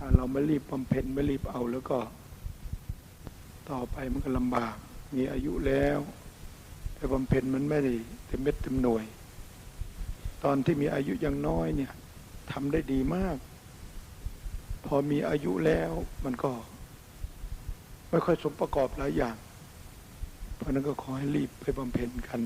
ถ้าเราไม่รีบบำเพ็ญไม่รีบเอาแล้วก็ ต่อไปมันก็ลำบาก มีอายุแล้ว แต่บำเพ็ญมันไม่ได้เต็มเม็ดเต็มหน่วย ตอนที่มีอายุยังน้อยเนี่ยทำได้ดีมาก พอมีอายุแล้วมันก็ ไม่ค่อยสมประกอบหลายอย่าง เพราะนั้นก็ขอให้รีบไปบำเพ็ญกัน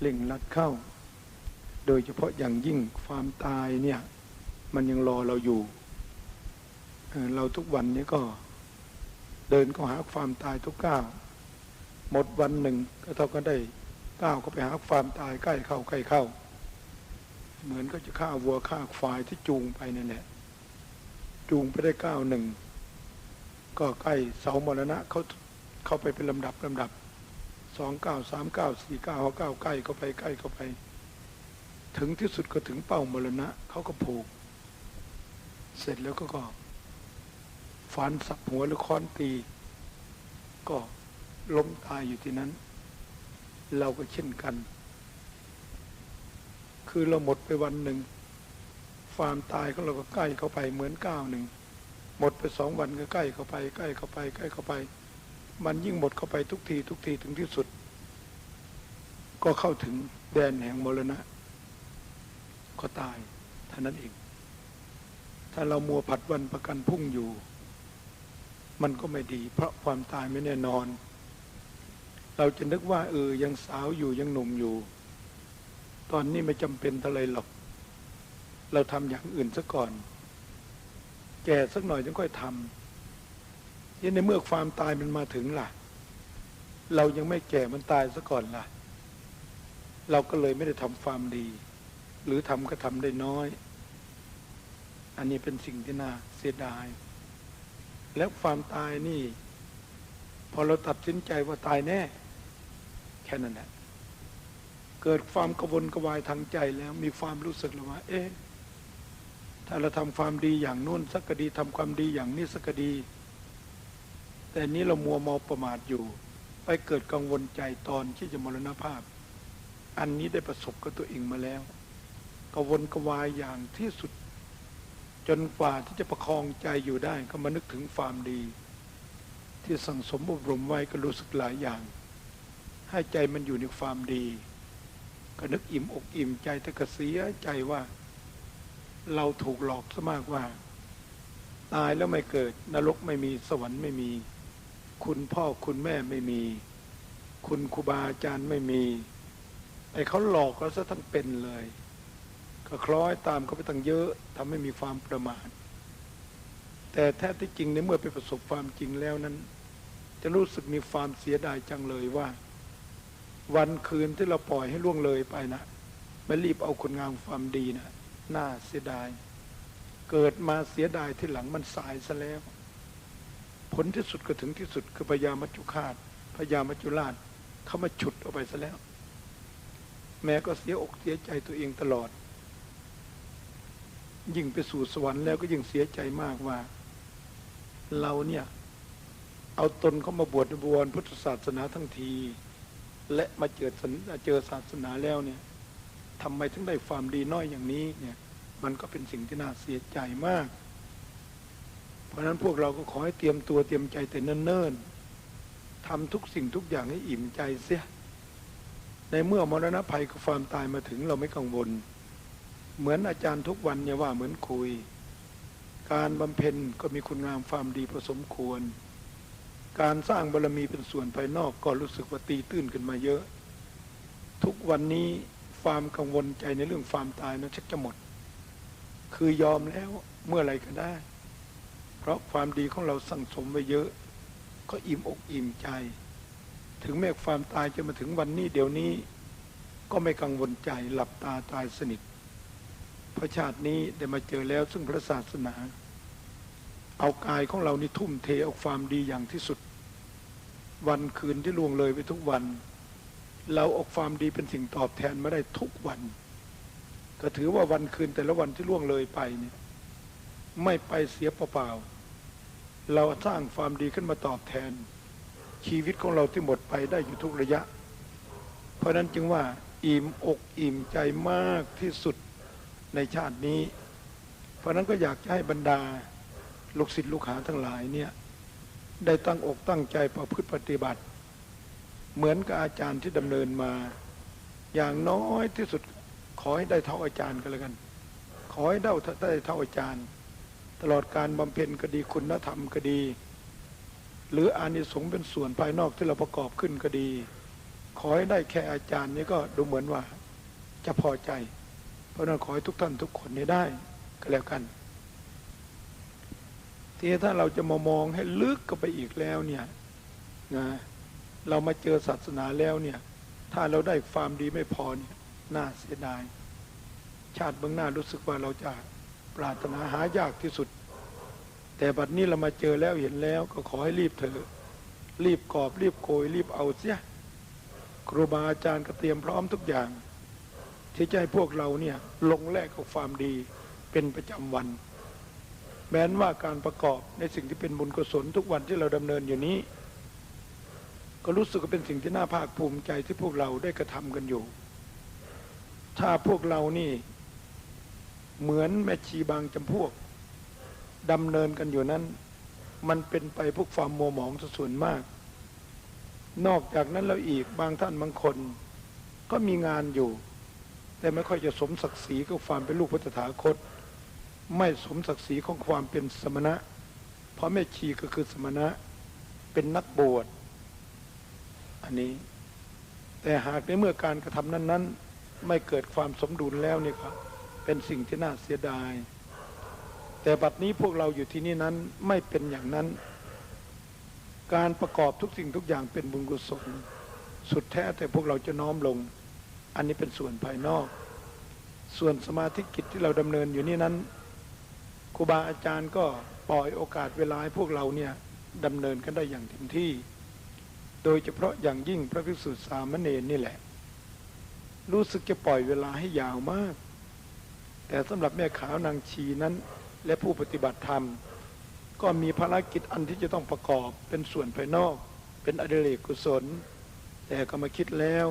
เร่งรัดเข้า โดยเฉพาะอย่างยิ่งความตายเนี่ย มันยังรอเราอยู่ เราทุกวันนี้ก็เดินก็หาความตายทุกก้าวหมดวันหนึ่งก็เท่าก็ได้ก้าวก็ไปหาความตายใกล้เข้าใกล้เข้า เหมือนก็จะฆ่าวัวฆ่าควายที่จูงไปนั่นแหละจูงไปได้ก้าวหนึ่งก็ใกล้เสามรณะเขาเข้าไปเป็นลำดับลำดับสองเก้าสามเก้าสี่เก้าเก้าใกล้เข้าไปใกล้เข้าไป ถึงที่สุดก็ถึงเป้ามรณะเขาก็ผูก เสร็จแล้วก็ก็ ฟันสับหัวหรือค้อนตี ก็ล้มตายอยู่ที่นั้น เราก็เช่นกัน คือเราหมดไปวันหนึ่งความตายของเราก็ใกล้เข้าไปเหมือนก้าวหนึ่งหมดไปสองวันก็ใกล้เข้าไป ใกล้เข้าไป ใกล้เข้าไป มันยิ่งหมดเข้าไปทุกที ทุกทีถึงที่สุด ก็เข้าถึงแดนแห่งมรณะ ก็ตายเท่านั้นเอง ถ้าเรามัวผัดวันประกันพุ่งอยู่ มันก็ไม่ดี เพราะความตายไม่แน่นอน เราจะนึกว่าเออยังสาวอยู่ยังหนุ่มอยู่ ตอนนี้ไม่จำเป็นเท่าไรหรอก เราทำอย่างอื่นซะก่อน แก่สักหน่อยจึงค่อยทำที่ในเมื่อความตายมันมาถึงล่ะ เรายังไม่แก่มันตายซะก่อนล่ะ เราก็เลยไม่ได้ทำความดี หรือทำก็ทำได้น้อย อันนี้เป็นสิ่งที่น่าเสียดาย แล้วความตายนี่ พอเราตัดสินใจว่าตายแน่ แค่นั้นแหละเกิดความกวนกวายทางใจแล้วมีความรู้สึกแล้วว่า เอ๊ะถ้าเราทำความดีอย่างนู้นสักกดีทำความดีอย่างนี้สักกดี แต่นี้เรามัวเมาประมาทอยู่ ไปเกิดกังวลใจตอนที่จะมรณภาพ อันนี้ได้ประสบกับตัวเองมาแล้วกวนกวายอย่างที่สุด จนกว่าที่จะประคองใจอยู่ได้ก็มานึกถึงความดี ที่สั่งสมอบรมไว้ก็รู้สึกหลายอย่าง ให้ใจมันอยู่ในความดี ก็นึกอิ่มอกอิ่มใจแต่ก็เสียใจว่า เราถูกหลอกซะมากว่า ตายแล้วไม่เกิด นรกไม่มีสวรรค์ไม่มี คุณพ่อคุณแม่ไม่มี คุณครูบาอาจารย์ไม่มีไอ้เขาหลอกเราซะทั้งเป็นเลย ก็คล้อยตามเขาไปตั้งเยอะทำให้มีความประมาทแต่แท้ที่จริงในเมื่อไปประสบความจริงแล้วนั้น จะรู้สึกมีความเสียดายจังเลยว่า วันคืนที่เราปล่อยให้ล่วงเลยไปนะไม่รีบเอาคุณงามความดีนะน่าเสียดาย เกิดมาเสียดายที่หลังมันสายซะแล้ว ผลที่สุดก็ถึงที่สุดคือพญามัจจุคาตพญามัจจุราชเขามาฉุดออกไปซะแล้ว แม้ก็เสียอกเสียใจตัวเองตลอด ยิ่งไปสู่สวรรค์แล้วก็ยิ่งเสียใจมากว่า เราเนี่ย เอาตนเข้ามาบวชบวรพุทธศาสนาทั้งที และมาเจอเจอศาสนาแล้วเนี่ยทำไมถึงได้ความดีน้อยอย่างนี้เนี่ย มันก็เป็นสิ่งที่น่าเสียใจมาก เพราะฉะนั้นพวกเราก็ขอให้เตรียมตัวเตรียมใจแต่เนิ่นๆทำทุกสิ่งทุกอย่างให้อิ่มใจเสียในเมื่อมรณะภัยกับความตายมาถึงเราไม่กังวล เหมือนอาจารย์ทุกวันเนี่ยว่าเหมือนคุย การบำเพ็ญก็มีคุณงามความดีผสมควร การสร้างบารรมีเป็นส่วนภายนอกก็รู้สึกว่าตีตื้นขึ้นมาเยอะ ทุกวันนี้ความกังวลใจในเรื่องความตายนั้นชักจะหมด คือยอมแล้วเมื่อไรก็ได้ เพราะความดีของเราสั่งสมไว้เยอะ ก็อิ่มอกอิ่มใจ ถึงแม้ความตายจะมาถึงวันนี้เดี๋ยวนี้ ก็ไม่กังวลใจหลับตาตายสนิท พระชาตินี้ได้มาเจอแล้วซึ่งพระศาสนา เอากายของเรานี่ทุ่มเทเอาความดีอย่างที่สุด วันคืนที่ล่วงเลยไปทุกวัน เราเอาความดีเป็นสิ่งตอบแทนมาได้ทุกวัน ก็ถือว่าวันคืนแต่ละวันที่ล่วงเลยไปเนี่ยไม่ไปเสียเปล่าๆเราสร้างความดีขึ้นมาตอบแทน ชีวิตของเราที่หมดไปได้อยู่ทุกระยะ เพราะนั้นจึงว่าอิ่มอกอิ่มใจมากที่สุด ในชาตินี้ เพราะนั้นก็อยากจะให้บรรดาลูกศิษย์ลูกหาทั้งหลายเนี่ยได้ตั้งอกตั้งใจประพฤติปฏิบัติ เหมือนกับอาจารย์ที่ดำเนินมา อย่างน้อยที่สุดขอให้ได้เท่าอาจารย์ก็แล้วกัน ขอให้ได้ได้เท่าอาจารย์ ตลอดการบำเพ็ญก็ดีคุณธรรมก็ดี หรืออานิสงส์เป็นส่วนภายนอกที่เราประกอบขึ้นก็ดี ขอให้ได้แค่อาจารย์นี้ก็ดูเหมือนว่าจะพอใจ เพราะนั้นขอให้ทุกท่านทุกคนนี้ได้ก็แล้วกัน ทีนี้ถ้าเราจะมามองให้ลึกก็ไปอีกแล้วเนี่ยนะเรามาเจอศาสนาแล้วเนี่ย ถ้าเราได้ความดีไม่พอเนี่ยน่าเสียดาย ชาติเบื้องหน้ารู้สึกว่าเราจะปรารถนาหายากที่สุด แต่บัดนี้เรามาเจอแล้วเห็นแล้วก็ขอให้รีบเถอะรีบกอบรีบโกยรีบเอาเสียครูบาอาจารย์ก็เตรียมพร้อมทุกอย่าง ที่จะให้พวกเราเนี่ยลงแลกกับความดีเป็นประจำวัน แม้นว่าการประกอบในสิ่งที่เป็นบุญกุศลทุกวันที่เราดำเนินอยู่นี้ ก็รู้สึกว่าเป็นสิ่งที่น่าภาคภูมิใจที่พวกเราได้กระทำกันอยู่ ถ้าพวกเรานี่เหมือนแม่ชีบางจำพวกดำเนินกันอยู่นั้น มันเป็นไปพวกความมัวหมองส่วนมาก นอกจากนั้นแล้วอีกบางท่านบางคน ก็มีงานอยู่ แต่ไม่ค่อยจะสมศักดิ์ศรีกับความเป็นลูกพระตถาคต ไม่สมศักดิ์ศรีของความเป็นสมณะ เพราะแม่ชีก็คือสมณะเป็นนักบวชอันนี้ แต่หากในเมื่อการกระทำนั้น ๆ ไม่เกิดความสมดุลแล้วนี่ครับเป็นสิ่งที่น่าเสียดาย แต่บัดนี้พวกเราอยู่ที่นี่นั้นไม่เป็นอย่างนั้น การประกอบทุกสิ่งทุกอย่างเป็นบุญกุศล สุดแท้แต่พวกเราจะน้อมลง อันนี้เป็นส่วนภายนอก ส่วนสมาธิกิจที่เราดำเนินอยู่นี่นั้นครูบาอาจารย์ก็ปล่อยโอกาสเวลาให้พวกเราเนี่ยดำเนินกันได้อย่างเต็มที่ โดยเฉพาะอย่างยิ่งพระภิกษุสามเณรนี่แหละ รู้สึกจะปล่อยเวลาให้ยาวมาก แต่สำหรับแม่ขาวนางชีนั้น และผู้ปฏิบัติธรรม ก็มีภารกิจอันที่จะต้องประกอบเป็นส่วนภายนอก เป็นอดิเรกกุศล แต่ก็มาคิดแล้ว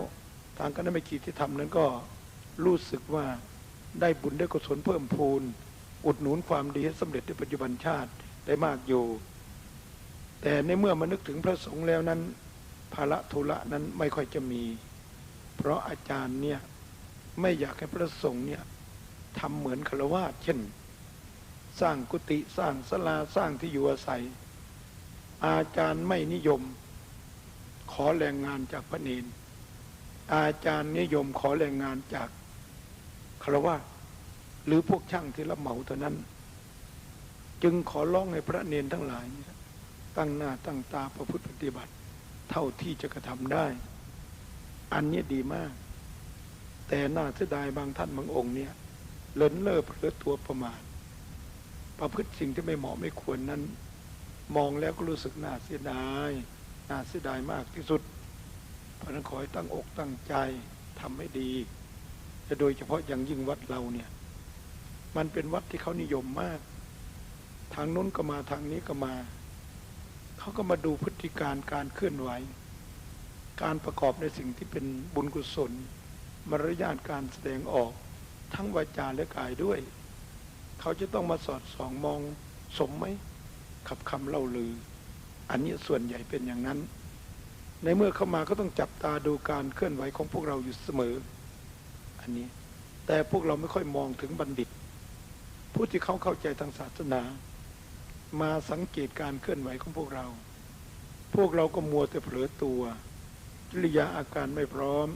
ทางคณะไม่กีที่ทำนั้นก็รู้สึกว่าได้บุญได้กุศลเพิ่มพูน อุดหนุนความดีให้สำเร็จในปัจจุบันชาติได้มากอยู่ แต่ในเมื่อมานึกถึงพระสงฆ์แล้วนั้น ภาระธุระนั้นไม่ค่อยจะมี เพราะอาจารย์เนี่ยไม่อยากให้พระสงฆ์เนี่ยทำเหมือนฆราวาสเช่น สร้างกุฏิสร้างศาลาสร้างที่อยู่อาศัย อาจารย์ไม่นิยม ขอแรงงานจากพระเนน อาจารย์นิยมขอแรงงานจากฆรวาหรือพวกช่างที่รับเหมาเท่านั้น จึงขอร้องให้พระเนนทั้งหลายเนี่ยตั้งหน้าตั้งตาประพฤติปฏิบัติ เท่าที่จะกระทำได้ อันนี้ดีมาก แต่น่าเสียดายบางท่านบางองค์เนี่ยเลินเล่อเผลอตัวประมาทประพฤติสิ่งที่ไม่เหมาะไม่ควรนั้น มองแล้วก็รู้สึกน่าเสียดาย น่าเสียดายมากที่สุด เพราะนั้นขอให้ตั้งอกตั้งใจทำให้ดีแต่โดยเฉพาะอย่างยิ่งวัดเราเนี่ย มันเป็นวัดที่เขานิยมมาก ทางนู้นก็มาทางนี้ก็มา เขาก็มาดูพฤติการการเคลื่อนไหว การประกอบในสิ่งที่เป็นบุญกุศล มารยาทการแสดงออก ทั้งวาจาและกายด้วย เขาจะต้องมาสอดส่องมองสมไหมขับคำเล่าลือ อันนี้ส่วนใหญ่เป็นอย่างนั้น ในเมื่อเข้ามาก็ต้องจับตาดูการเคลื่อนไหวของพวกเราอยู่เสมอ อันนี้ แต่พวกเราไม่ค่อยมองถึงบัณฑิต ผู้ที่เขาเข้าใจทางศาสนา มาสังเกตการเคลื่อนไหวของพวกเรา พวกเราก็มัวแต่เผลอตัวกิริยาอาการไม่พร้อม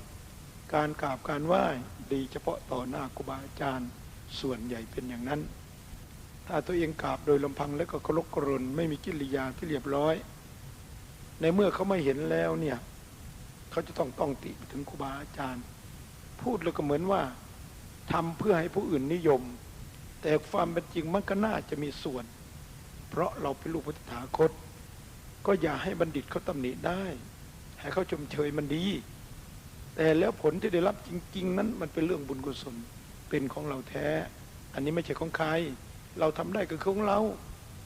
การกราบการไหว้ดีเฉพาะต่อหน้าครูบาอาจารย์ส่วนใหญ่เป็นอย่างนั้น ถ้าตัวเองกราบโดยลำพังแล้วก็เคารพกรนไม่มีกิริยาที่เรียบร้อย ในเมื่อเขาไม่เห็นแล้วเนี่ยเขาจะต้องต้องติไปถึงครูบาอาจารย์ พูดแล้วก็เหมือนว่าทำเพื่อให้ผู้อื่นนิยม แต่ความเป็นจริงมันก็น่าจะมีส่วน เพราะเราเป็นลูกพุทธถาคต ก็อย่าให้บัณฑิตเขาตำหนิได้ ให้เขาชมเชยมันดี แต่แล้วผลที่ได้รับจริง ๆ นั้นมันเป็นเรื่องบุญกุศลเป็นของเราแท้ อันนี้ไม่ใช่ของใคร เราทำได้ก็คือของเรา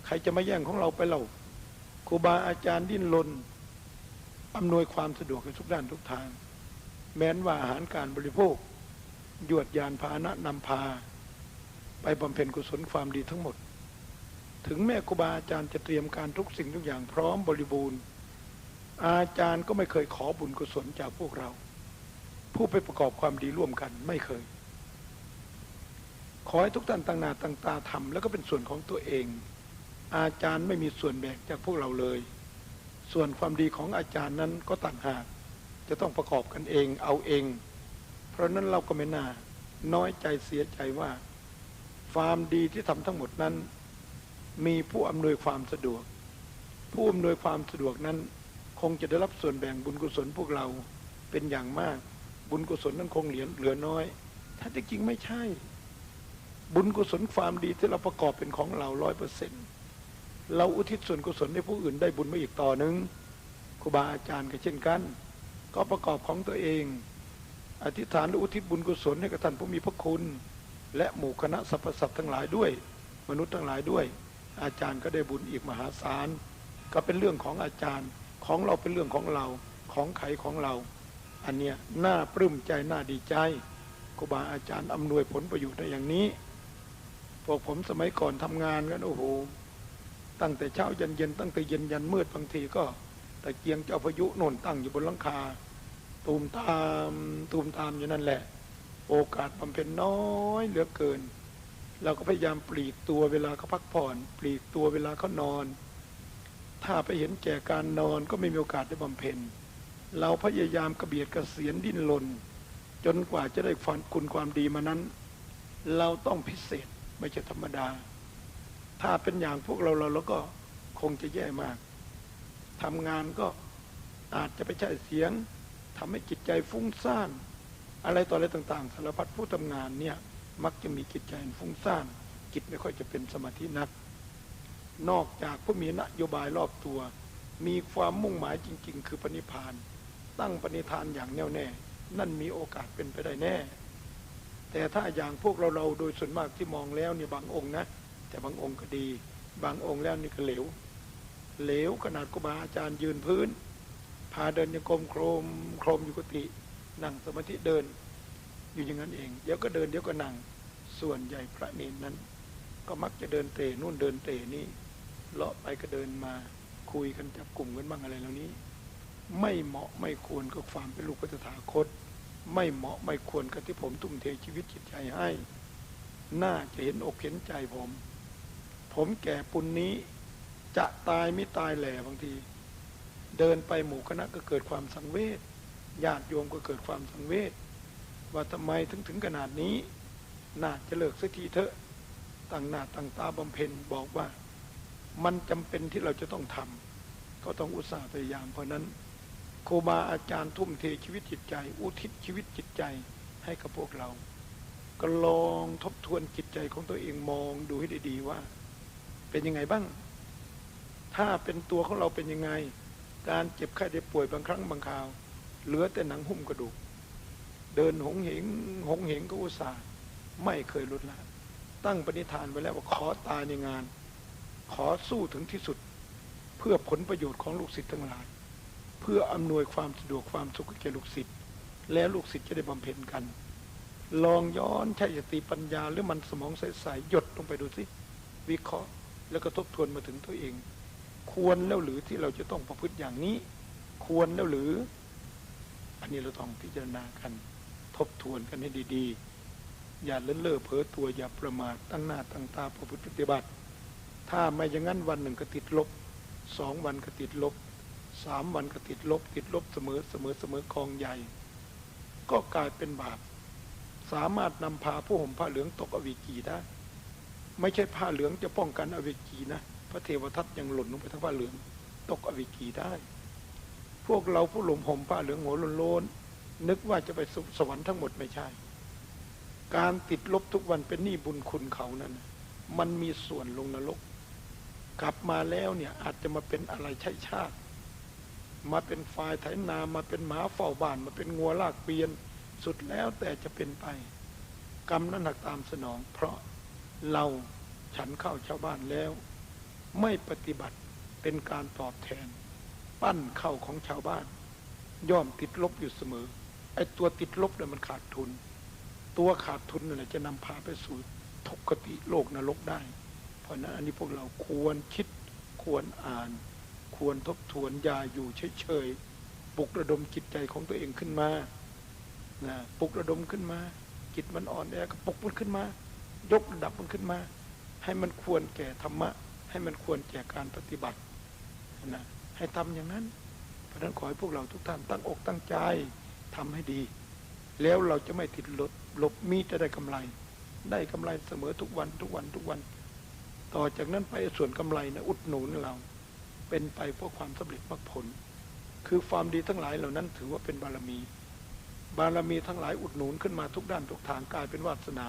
ใครจะมาแย่งของเราไปเรา ครูบาอาจารย์ดิ้นรนอำนวยความสะดวกในทุกด้านทุกทาง แม้นว่าอาหารการบริโภค ยวดยานพาหนะนำพา ไปบำเพ็ญกุศลความดีทั้งหมด ถึงแม่ครูบาอาจารย์จะเตรียมการทุกสิ่งทุกอย่างพร้อมบริบูรณ์ อาจารย์ก็ไม่เคยขอบุญกุศลจากพวกเรา ผู้ไปประกอบความดีร่วมกันไม่เคย ขอให้ทุกท่านตั้งนาตั้งตาทำแล้วก็เป็นส่วนของตัวเอง อาจารย์ไม่มีส่วนแบ่งจากพวกเราเลย ส่วนความดีของอาจารย์นั้นก็ต่างหาก จะต้องประกอบกันเองเอาเอง เพราะนั้นเราก็ไม่น่าน้อยใจเสียใจว่าความดีที่ทำทั้งหมดนั้น มีผู้อำนวยความสะดวก ผู้อำนวยความสะดวกนั้น คงจะได้รับส่วนแบ่งบุญกุศลพวกเราเป็นอย่างมาก บุญกุศลนั้นคงเหลือเหลือน้อย ถ้าจริงไม่ใช่ บุญกุศลความดีที่เราประกอบเป็นของเราร้อยเปอร์เซ็นต์ เราอุทิศส่วนกุศลให้ผู้อื่นได้บุญมาอีกต่อหนึ่งครูบาอาจารย์ก็เช่นกัน ก็ประกอบของตัวเอง อธิษฐานและอุทิศบุญกุศลให้กับท่านผู้มีพระคุณ และหมู่คณะสรรพสัตว์ทั้งหลายด้วย มนุษย์ทั้งหลายด้วย อาจารย์ก็ได้บุญอีกมหาศาลก็เป็นเรื่องของอาจารย์ของเราเป็นเรื่องของเราของไขของเรา อันเนี้ยน่าปลื้มใจน่าดีใจครูบาอาจารย์อำนวยผลประโยชน์ได้อย่างนี้พวกผมสมัยก่อนทำงานกันโอ้โห ตั้งแต่เช้ายันเย็นตั้งแต่เย็นยันมืดบางทีก็ตะเกียงเจ้าพายุโน่นตั้งอยู่บนหลังคา ตูมตามตูมตามอยู่นั่นแหละ โอกาสบำเพ็ญน้อยเหลือเกิน เราก็พยายามปลีกตัวเวลาเขาพักผ่อน ปลีกตัวเวลาเขานอน ถ้าไปเห็นแก่การนอนก็ไม่มีโอกาสได้บำเพ็ญเราพยายามกระเบียดกระเสียนดิ้นรนจนกว่าจะได้ฟันคุณความดีมานั้น เราต้องพิเศษไม่ใช่ธรรมดา ถ้าเป็นอย่างพวกเราเราแล้วก็คงจะแย่มากทำงานก็อาจจะไปใช้เสียงทำให้จิตใจฟุ้งซ่าน อะไรต่ออะไรต่าง ๆ สารพัดผู้ทำงานเนี่ยมักจะมีจิตใจฟุ้งซ่านจิตไม่ค่อยจะเป็นสมาธินัก นอกจากผู้มีนโยบายรอบตัว มีความมุ่งหมายจริง ๆ คือปณิพาน ตั้งปณิธานอย่างแน่วแน่ นั่นมีโอกาสเป็นไปได้แน่ แต่ถ้าอย่างพวกเราเราโดยส่วนมากที่มองแล้วเนี่ยบางองค์นะ แต่บางองค์ก็ดี บางองค์แล้วนี่ก็เหลว เหลวขนาดครูบาอาจารย์ยืนพื้น พาเดินยังกรมโครมโครมอยู่กุฏินั่งสมาธิเดิน อยู่อย่างนั้นเอง เดี๋ยวก็เดินเดี๋ยวก็นั่ง ส่วนใหญ่พระเนนนั้น ก็มักจะเดินเตะนู่นเดินเตะนี่เลาะไปก็เดินมาคุยกันจับกลุ่มกันบ้างอะไรเหล่านี้ ไม่เหมาะไม่ควรกับความเป็นลูกพระตถาคต ไม่เหมาะไม่ควรกับที่ผมทุ่มเทชีวิตจิตใจให้ น่าจะเห็นอกเห็นใจผม ผมแก่ปุนนี้ จะตายไม่ตายแหล่บางที เดินไปหมู่คณะก็เกิดความสังเวชญาติโยมก็เกิดความสังเวชว่าทำไมถึงถึงขนาดนี้น่าจะเลิกสักทีเถอะตั้งหน้าตั้งตาบำเพ็ญบอกว่า มันจำเป็นที่เราจะต้องทำก็ต้องอุตส่าห์พยายามเพราะนั้นครูบาอาจารย์ทุ่มเทชีวิตจิตใจ อุทิศชีวิตจิตใจให้กับพวกเรา ก็ลองทบทวนจิตใจของตัวเองมองดูให้ดีๆว่า เป็นยังไงบ้าง ถ้าเป็นตัวของเราเป็นยังไง การเจ็บไข้ได้ป่วยบางครั้งบางคราว เหลือแต่หนังหุ้มกระดูก เดินหงเหงหงเหงก็อุตส่าห์ไม่เคยลดละ ตั้งปณิธานไว้แล้วว่าขอตายในงาน ขอสู้ถึงที่สุด เพื่อผลประโยชน์ของลูกศิษย์ทั้งหลาย เพื่ออำนวยความสะดวกความสุขแก่ลูกศิษย์และลูกศิษย์จะได้บำเพ็ญกัน ลองย้อนใช้สติปัญญาหรือมันสมองใสๆหยดลงไปดูสิ วิเคราะห์ แล้วก็ทบทวนมาถึงตัวเอง ควรแล้วหรือที่เราจะต้องประพฤติอย่างนี้ ควรแล้วหรือ อันนี้เราต้องพิจารณากัน ทบทวนกันให้ดี ๆ อย่าเล่นเล่อเผลอตัวอย่าประมาทตั้งหน้าตั้งตาประพฤติปฏิบัติ ถ้าไม่อย่างนั้นวันหนึ่งก็ติดลบสองวันก็ติดลบสามวันก็ติดลบ ติดลบเสมอเสมอเสมอกองใหญ่ ก็กลายเป็นบาปสามารถนำพาผู้ห่มผ้าเหลืองตกอวิกีได้ ไม่ใช่ผ้าเหลืองจะป้องกันอวิกีนะ พระเทวทัตยังหล่นลงไปทั้งผ้าเหลือง ตกอวิกีได้ พวกเราผู้หลมห่มผ้าเหลืองหัวโลนๆนึกว่าจะไปสุสวรรค์ทั้งหมดไม่ใช่ การติดลบทุกวันเป็นหนี้บุญคุณเขานั้น มันมีส่วนลงนรก กลับมาแล้วเนี่ยอาจจะมาเป็นอะไรใช่ชาติ มาเป็นฝ่ายไถนามาเป็นหมาเฝ้าบ้าน มาเป็นงัวลากเปียน สุดแล้วแต่จะเป็นไป กรรมนั้นหักตามสนอง เพราะ เราฉันเข้าชาวบ้านแล้ว ไม่ปฏิบัติเป็นการตอบแทน ปั้นเข้าของชาวบ้าน ย่อมติดลบอยู่เสมอไอ้ตัวติดลบเนี่ยมันขาดทุน ตัวขาดทุนนั่นแหละจะนำพาไปสู่ทุกขติโลกนรกได้ เพราะฉะนั้นอันนี้พวกเราควรคิดควรอ่าน ควรทบทวนอย่าอยู่เฉยๆปลุกระดมจิตใจของตัวเองขึ้นมานะปลุกระดมขึ้นมาจิตมันอ่อนแอก็ปลุกมันขึ้นมา ยกระดับมันขึ้นมา ให้มันควรแก่ธรรมะ ให้มันควรแก่การปฏิบัตินะให้ทำอย่างนั้น เพราะนั้นขอให้พวกเราทุกท่านตั้งอกตั้งใจทำให้ดี แล้วเราจะไม่ติดลบลบมีจะได้กำไร ได้กำไรเสมอทุกวันทุกวันทุกวัน ต่อจากนั้นไปส่วนกำไรนะอุดหนุนเรา เป็นไปเพื่อความสำเร็จมรรคผล คือความดีทั้งหลายเหล่านั้นถือว่าเป็นบารมี บารมีทั้งหลายอุดหนุนขึ้นมาทุกด้านทุกทางกลายเป็นวาสนา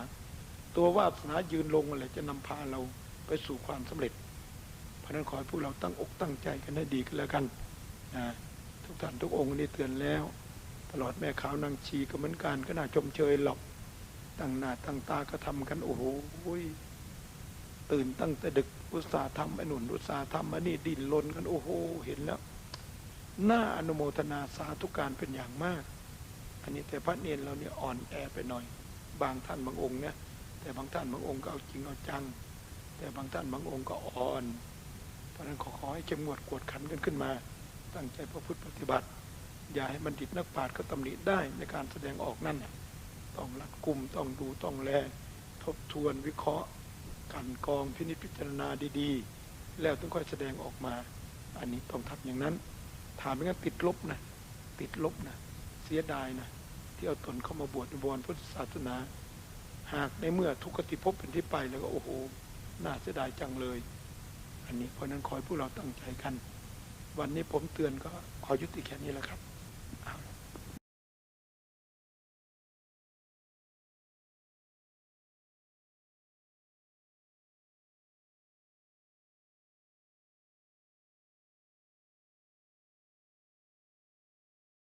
ตัววาสนายืนลงอะไรจะนำพาเราไปสู่ความสำเร็จ เพราะนั้นขอให้พวกเราตั้งอกตั้งใจกันให้ดีกันแล้วกันนะทุกท่านทุกองค์นี่เตือนแล้ว ตลอดแม่ขาวนางชีก็เหมือนกันก็น่าชมเชยหรอกตั้งหน้าตั้งตาก็ทำกันโอ้โหตื่นตั้งแต่ดึกอุตสาห์ทำไอ้หนุนอุตสาห์ทำอันนี้ดินรนกันโอ้โหเห็นแล้วหน่าอนุโมทนาสาธุการเป็นอย่างมาก อันนี้แต่พระเนรเราเนี่ยอ่อนแอไปหน่อย บางท่านบางองค์เนี่ย แต่บางท่านบางองค์ก็เอาจริงเอาจัง แต่บางท่านบางองค์ก็อ่อน เพราะนั้นขอขอให้เข้มงวดกวดขันกันขึ้นมา ตั้งใจพระพุทธปฏิบัติ อย่าให้บัณฑิตนักปราชญ์ก็ตำหนิได้ในการแสดงออกนั่นต้องรัดกุมต้องดูต้องแลทบทวนวิเคราะห์กันกองพินิจพิจารณาดีๆ แล้วต้องค่อยแสดงออกมา อันนี้ต้องทำอย่างนั้น ถามไม่งั้นติดลบนะติดลบนะเสียดายนะที่เอาตนเข้ามาบวชในบวรพุทธศาสนา หากในเมื่อทุกขติภพเป็นที่ไปแล้วก็โอ้โหน่าเสียดายจังเลย อันนี้เพราะนั้นขอให้พวกเราตั้งใจกัน วันนี้ผมเตือนก็ขอยุติแค่นี้แหละครับ